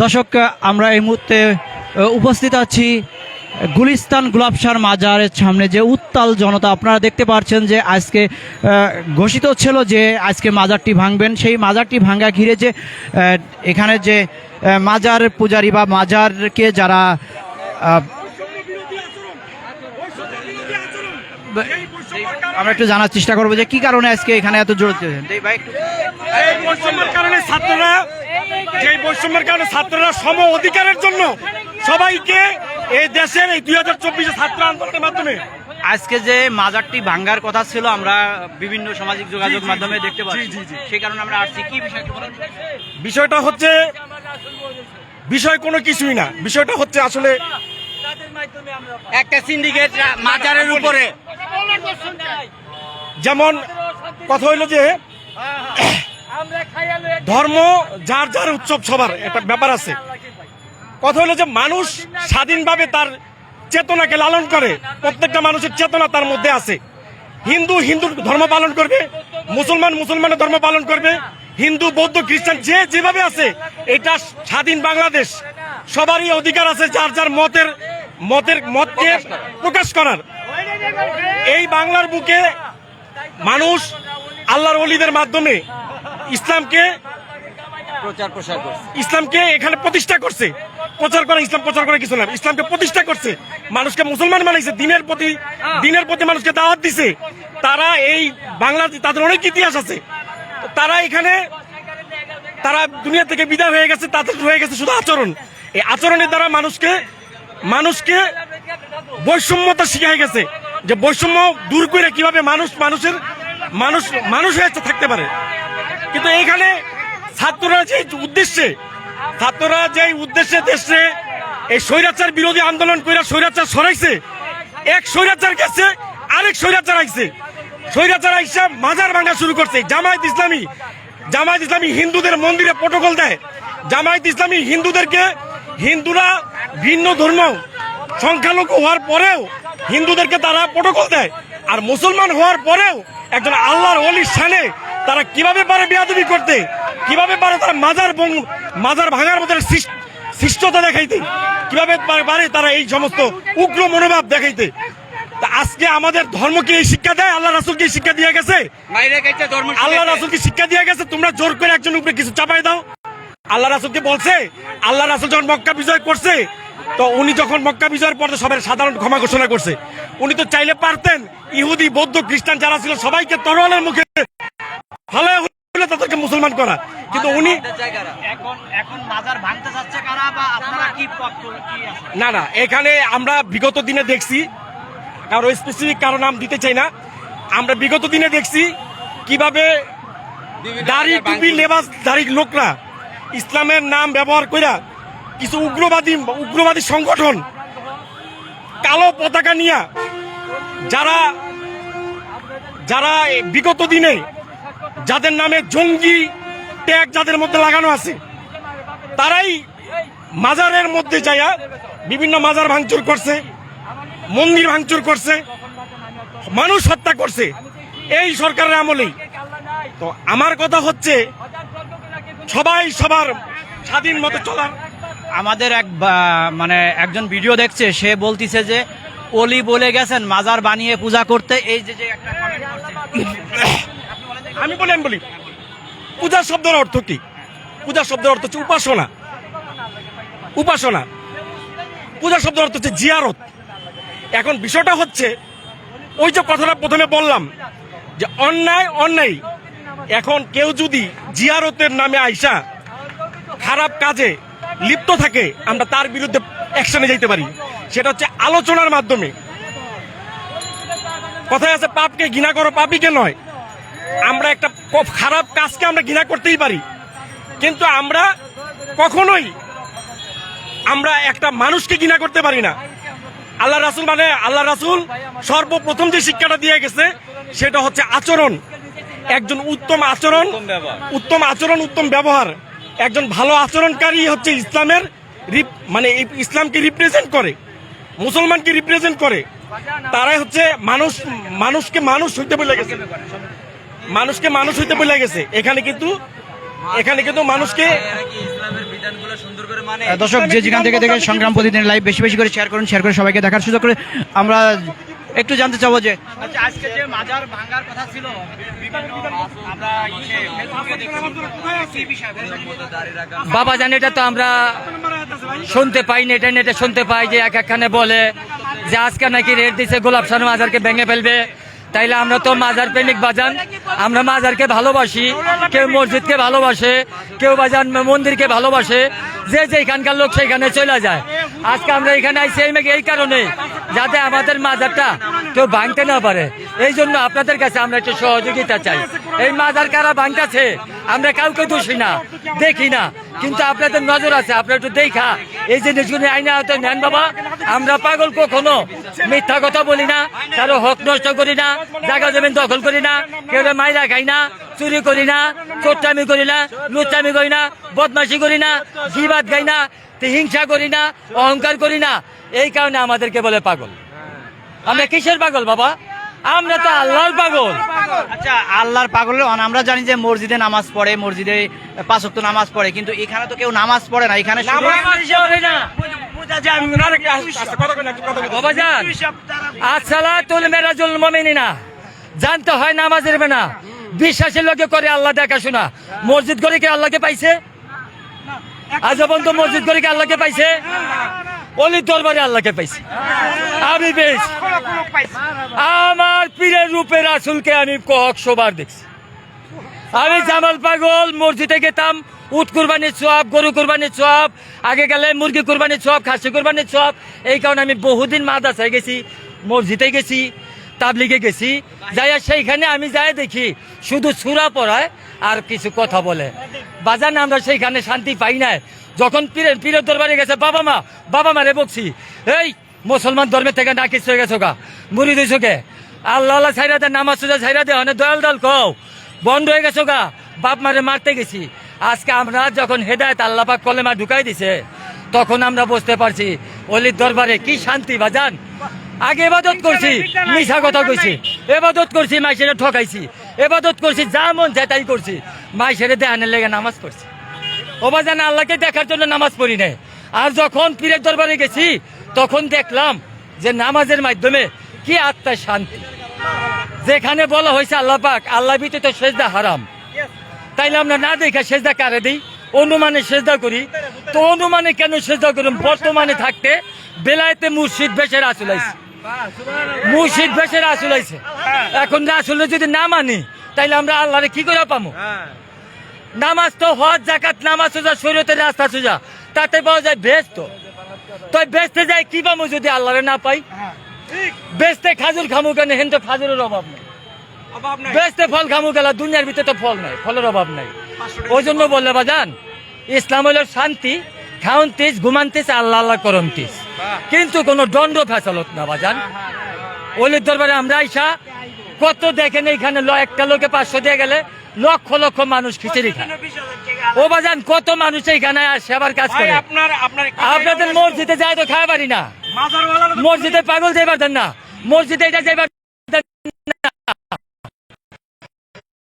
দর্শক আমরা এই মুহূর্তে উপস্থিত আছি গুলিস্তান গুলাবশার মাজারের সামনে যে উত্তাল জনতা। আপনারা দেখতে পাচ্ছেন যে আজকে ঘোষিত ছিল যে আজকে মাজারটি ভাঙবেন। সেই মাজারটি ভাঙ্গা ঘিরে যে এখানে যে মাজার পূজারী বা মাজারকে যারা আমরা একটু জানার চেষ্টা করব যে কি কারণে আজকে এখানে এত জোর দিয়েছেন এই ভাই এই বৈষম্যের কারণে ছাত্ররা যে বৈষম্যের কারণে ছাত্ররা সম অধিকারের জন্য সবাইকে এই দেশের এই দুই হাজার চব্বিশে ছাত্র আন্দোলনের মাধ্যমে আজকে যে মাজারটি ভাঙ্গার কথা ছিল আমরা বিভিন্ন সামাজিক যোগাযোগ মাধ্যমে দেখতে পাচ্ছি। সেই কারণে আমরা আসছি। কি বিষয় বিষয়টা হচ্ছে বিষয় কোনো কিছুই না। বিষয়টা হচ্ছে আসলে একটা সিন্ডিকেট মাজারের উপরে। যেমন কথা হইল যে ধর্ম যার যার উৎসব সবার একটা ব্যাপার আছে। কথা হলো যে মানুষ স্বাধীনভাবে তার চেতনাকে লালন করে প্রত্যেকটা মানুষের চেতনা তার মধ্যে আছে। হিন্দু হিন্দু ধর্ম পালন করবে মুসলমান মুসলমানের ধর্ম পালন করবে হিন্দু বৌদ্ধ খ্রিস্টান যে যেভাবে আছে এটা স্বাধীন বাংলাদেশ। সবারই অধিকার আছে যার যার মতের মতের মতকে প্রকাশ করার। এই বাংলার বুকে মানুষ আল্লাহর অলিদের মাধ্যমে ইসলামকে প্রচার প্রসার করছে। ইসলামকে এখানে প্রতিষ্ঠা করছে। প্রচার করা ইসলাম প্রচার করা কিছু না ইসলামকে প্রতিষ্ঠা করছে। মানুষকে মুসলমান বানাইছে দিনের প্রতি দিনের প্রতি মানুষকে দাওয়াত দিছে। তারা এই বাংলা তাদের অনেক ইতিহাস আছে। তারা এখানে তারা দুনিয়া থেকে বিদায় হয়ে গেছে তাদের হয়ে গেছে শুধু আচরণ। এই আচরণের দ্বারা মানুষকে মানুষকে বৈষম্যতা শিখাই গেছে। যে বৈষম্য দূর করে কীভাবে মানুষ, মানুষের, মানুষ মানুষ হয়ে থাকতে পারে। কিন্তু এখানে ছাত্ররা যে উদ্দেশ্যে, ছাত্ররা যে উদ্দেশ্যে দেশে এই স্বৈরাচার বিরোধী আন্দোলন করে স্বৈরাচার সরাইছে, এক স্বৈরাচার গেছে, আরেক স্বৈরাচার আইছে। স্বৈরাচার আইসা মাজার ভাঙা শুরু করছে। জামায়াত ইসলামী জামায়াত ইসলামী হিন্দুদের মন্দিরে প্রটোকল দেয়। জামায়াত ইসলামী হিন্দুদেরকে হিন্দুরা ভিন্ন ধর্ম সংখ্যালঘু হওয়ার পরেও হিন্দুদেরকে তারা প্রটোকল দেয়। আর মুসলমান হওয়ার পরেও একজন আল্লাহর অলির সানে তারা কীভাবে পারে বেয়াদবি করতে কীভাবে পারে তারা মাজার মাজার ভাঙার মধ্যে সৃষ্ট- শিষ্টতা দেখাইতে কীভাবে পারে- তারা এই সমস্ত উগ্র মনোভাব দেখাইতে। তা আজকে আমাদের ধর্মকে এই শিক্ষা দেয়? আল্লাহ রাসুলকে কি শিক্ষা দিয়ে গেছে? বাইরে গেছে কি শিক্ষা দিয়ে গেছে? তোমরা জোর করে একজন উপরে কিছু চাপাই দাও। আল্লাহ রাসুলকে বলছে? আল্লাহ রাসুল যখন মক্কা বিজয় করছে তো উনি যখন মক্কা বিজয়ের পর সবাই সাধারণ ক্ষমা ঘোষণা করছে। উনি তো চাইলে পারতেন ইহুদি বৌদ্ধ খ্রিস্টান যারা ছিল সবাইকে তরোয়ালের মুখে ভালো হলে তাদেরকে মুসলমান করা। কিন্তু উনি এখন এখন মাজার ভাঙতে চাচ্ছে কারা বা আপনারা কি পক্ষ কি আছে? না না এখানে আমরা বিগত দিনে দেখছি কারও স্পেসিফিক কারও নাম দিতে চাই না। আমরা বিগত দিনে দেখছি কীভাবে দাড়ি টুপি লেবাস দাড়ি লোকরা ইসলামের নাম ব্যবহার কইরা কিছু উগ্রবাদী উগ্রবাদী সংগঠন, কালো পতাকা নিয়া যারা যারা বিগত দিনে যাদের নামে জঙ্গি ট্যাগ যাদের মধ্যে লাগানো আছে, তারাই মাজারের মধ্যে যাইয়া বিভিন্ন মাজার ভাঙচুর করছে, মন্দির ভাঙচুর করছে, মানুষ হত্যা করছে। এই সরকারের আমলেই। তো আমার কথা হচ্ছে, সবাই সবার স্বাধীন মতো চলার আমাদের এক মানে একজন ভিডিও দেখছে, সে বলতিছে যে, অলি বলে গেছেন মাজার বানিয়ে পূজা করতে, এই যে আমি বলি আমি বলি, পূজা শব্দের অর্থ কি? পূজা শব্দের অর্থ হচ্ছে উপাসনা। উপাসনা। পূজা শব্দের অর্থ হচ্ছে জিয়ারত। এখন বিষয়টা হচ্ছে, ওই যে কথাটা প্রথমে বললাম, যে অন্যায় অন্যায়। এখন কেউ যদি জিয়ারতের নামে আইসা খারাপ কাজে লিপ্ত থাকে আমরা তার বিরুদ্ধে অ্যাকশনে যাইতে পারি। সেটা হচ্ছে আলোচনার মাধ্যমে। কথায় আছে পাপকে ঘৃণা করো পাপিকে নয়। আমরা একটা খারাপ কাজকে আমরা ঘৃণা করতেই পারি। কিন্তু আমরা কখনোই আমরা একটা মানুষকে ঘৃণা করতে পারি না। আল্লাহ রাসুল মানে আল্লাহ রাসুল সর্বপ্রথম যে শিক্ষাটা দিয়ে গেছে সেটা হচ্ছে আচরণ। একজন উত্তম আচরণ উত্তম আচরণ উত্তম ব্যবহার। একজন ভালো আচরণকারী হচ্ছে ইসলামের মানে ইসলামকে রিপ্রেজেন্ট করে, মুসলমানকে রিপ্রেজেন্ট করে। তারাই হচ্ছে মানুষ, মানুষকে মানুষ হইতে বলে গেছে। মানুষকে মানুষ হইতে বলে গেছে। এখানে কিন্তু এখানে কিন্তু মানুষকে মানে দর্শক, যে যেখান থেকে দেখেন সংগ্রাম প্রতিদিন লাইভ বেশি বেশি করে শেয়ার করুন শেয়ার করে সবাইকে দেখার সুযোগ করে। আমরা একটু জানতে চাবো যে আচ্ছা আজকে যে মাজার ভাঙার কথা ছিল বাবা জান এটা তো আমরা শুনতে পাই নেটে নেটে শুনতে পাই যে এক একখানে বলে যে আজকে নাকি রেট দিছে গোলাপ শানু মাজারকে ভেঙে ফেলবে। তাইলে আমরা তো মাজার প্রেমিক বাজান আমরা মাজারকে ভালোবাসি কেউ মসজিদকে ভালোবাসে কেউ বাজান মন্দিরকে ভালোবাসে যে যেখানকার লোক সেখানে চলে যায়। আজকে আমরা এখানে আইসি এই এই কারণে। যাতে আমাদের মাজারটা কেউ ভাঙতে না পারে। এই জন্য আপনাদের কাছে আমরা একটু সহযোগিতা চাই। এই মাজার কারা ভাঙতেছে, আমরা কাউকে দোষী না, দেখি না। কিন্তু আপনাদের নজর আছে, আপনারা একটু দেখা। এই জিনিসগুলি আইনে হয়তো নেন বাবা, আমরা পাগল কখনো। মিথ্যা কথা বলি না, কারও হক নষ্ট করি না, জায়গা জমিন দখল করি না, কেউ মাইরা খাই না চুরি করি না চোট্টামি করি না লুচ্চামি করি না বদমাশি করি না জিবাদ গাই না হিংসা করি না অহংকার করি না। এই কারণে আমাদেরকে বলে পাগল। আমরা কিসের পাগল বাবা? আমরা তো আল্লাহর পাগল। আচ্ছা আল্লাহর পাগলের অন- আমরা জানি যে মসজিদে নামাজ পড়ে মসজিদে পাঁচক্ত নামাজ পড়ে কিন্তু এখানে তো কেউ নামাজ পড়ে না এখানে জানতে হয় নামাজের বেনা বিশ্বাসের লোকে করে আল্লাহ দেখাশোনা। মসজিদ করে কি আল্লাহকে পাইছে? আজ পর্যন্ত মসজিদ করে কি আল্লাহকে পাইছে? অলির দরবারে আল্লাহকে পাইছে। আমি পেয়েছি আমার পীরের রূপে রাসুলকে আমি কয়েকশোবার দেখছি। আমি জামাল পাগল, মসজিদে গেতাম, উট কুরবানির চপ গরু কুরবানির চপ আগে গেলে মুরগি কুরবানির চপ খাসি কুরবানির চপ এই কারণে আমি বহুদিন মাদাসায় গেছি, মসজিদে গেছি তাবলিগে গেছি, যাইয়া সেইখানে আমি যাই দেখি শুধু সুরা পড়ায় আর কিছু কথা বলে। বাজান আমরা সেইখানে শান্তি পাই না যখন পীরের পীরের দরবারে গেছে, বাবা মা, বাবা মারে বকছি, এই মুসলমান ধর্মের থেকে নাকিস হয়ে গেছো গা? মুড়ি দিয়েছ কে? আল্লাহ আল্লাহ ছাইরা দে নামাজ সোজা ছাইরা দে অনেক দয়াল দল কও। বন্ধ হয়ে গেছো গা? বাপ মারে মারতে গেছি। আজকে আমরা যখন হেদায়ত আল্লাহ পাক কলেমা ঢুকাই দিছে, তখন আমরা বুঝতে পারছি, অলির দরবারে কি শান্তি, বাজান? আগে এবাদত করছি মিশা কথা কইছি। এবাদত করছি মাইসেরে ঠকাইছি। এবাদত করছি যা মন চায় তাই করছি। মাইসেরে দেহানের লেগে নামাজ পড়ছি। ও বাজান আল্লাহকে দেখার জন্য নামাজ পড়ি নাই। আর যখন পীরের দরবারে গেছি তখন দেখলাম যে নামাজের মাধ্যমে কি আত্মার শান্তি। যেখানে বলা হয়েছে আল্লাহ পাক আল্লাহ ব্যতীত সেজদা হারাম। তাইলে আমরা না দেখে সেজদা কারে দিই? অনুমানে সেজদা করি। তো অনুমানে কেন সেজদা করুন বর্তমানে থাকতে বেলায়েতে মুর্শিদ বেশের আসুলাইছে মুর্শিদ বেশের আসুলাইছে এখন আসলে যদি না মানি তাইলে আমরা আল্লাহরে কি করে পাবো নামাজ তো হজ জাকাত নামাজ সোজা শরীয়তের রাস্তা সোজা। তাতে পাওয়া যায় বেস্ট তো তো বেচতে যাই কি পাবো যদি আল্লাহরে না পাই? বেচতে খাজুর খামু কেন? হেন তো খাজুরের অভাব নেই। বেচতে ফল খামু গেল দুনিয়ার ভিতরে তো ফল নাই ফলের অভাব নাই। ওই জন্য বললে বাজান ইসলাম হলো শান্তি খাউনতিস ঘুমান্তিস আল্লাহ আল্লাহ করন্তিস কিন্তু কোনো দণ্ড ফেসালত না বাজান। অলির দরবারে আমরা আইসা কত দেখেন এইখানে ল- একটা লোকে পাঁচশো দিয়ে গেলে লক্ষ লক্ষ মানুষ খিচুড়ি খায়। ও বাজান কত মানুষ এইখানে আসে সেবার কাজ করে? আপনাদের মসজিদে যায় তো খাওয়া পারি না? মসজিদে পাগল যাইবার দেন না। মসজিদে এটা যাইবার